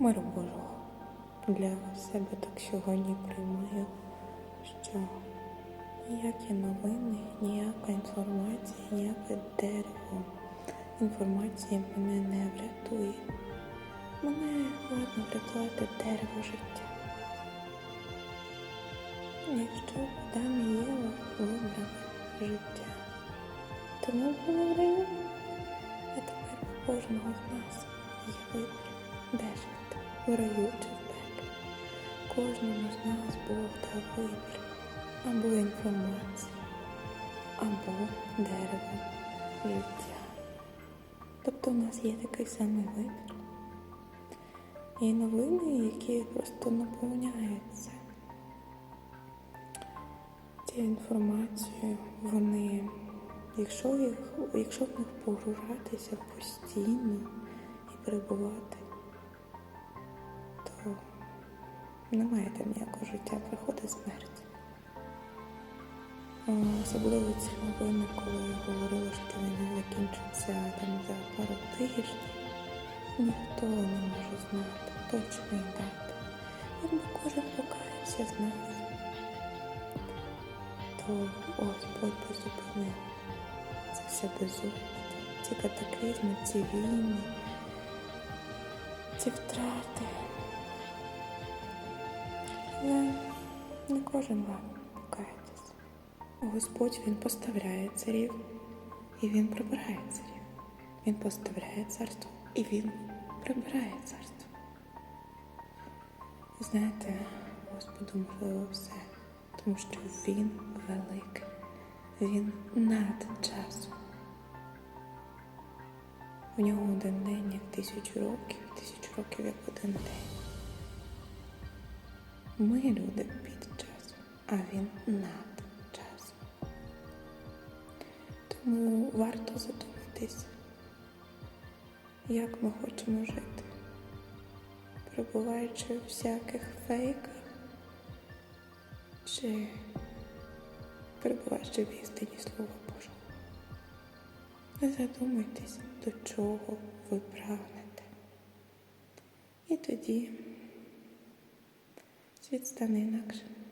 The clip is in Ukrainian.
миру Божого для себе так сьогодні приймаю, що ніякі новини, ніяка інформація, ніяке дерево інформації мене не врятує. Мене ладно врятувати дерево життя. Якщо і Єва вибрали життя, то ми були в раю. А тепер кожного з нас є вибір, жити, в пеклі. Кожному з нас Бог дав вибір або інформація, або дерево життя. Тобто в нас є такий самий вибір. Є новини, які просто наповняються цією інформацією. Вони, якщо, їх, якщо в них погружатися постійно і перебувати, немає там ніякого життя, приходить смерть. О, Особливо ці новини, коли говорили, що війна закінчиться там за пару тижнів, ніхто не може знати точної дати. Якби кожен покаявся з нас, то Господь би зупинив це все безумство, ці катаклізми, ці війни, ці втрати. Але не кожен вам покається. Господь Він поставляє царів і Він прибирає царів. Він поставляє царство і Він прибирає царство. Знаєте, Господу можливо все, тому що Він великий, Він над часом. У нього один день як тисячу років, тисячу років як один день. Ми люди під часом, а він над часом. Тому варто задуматись, як ми хочемо жити, перебуваючи у всяких фейках, чи перебуваючи в істині Слова Божого. Не задумуйтесь, до чого ви прагнете. І тоді світ стане інакшим. Амінь.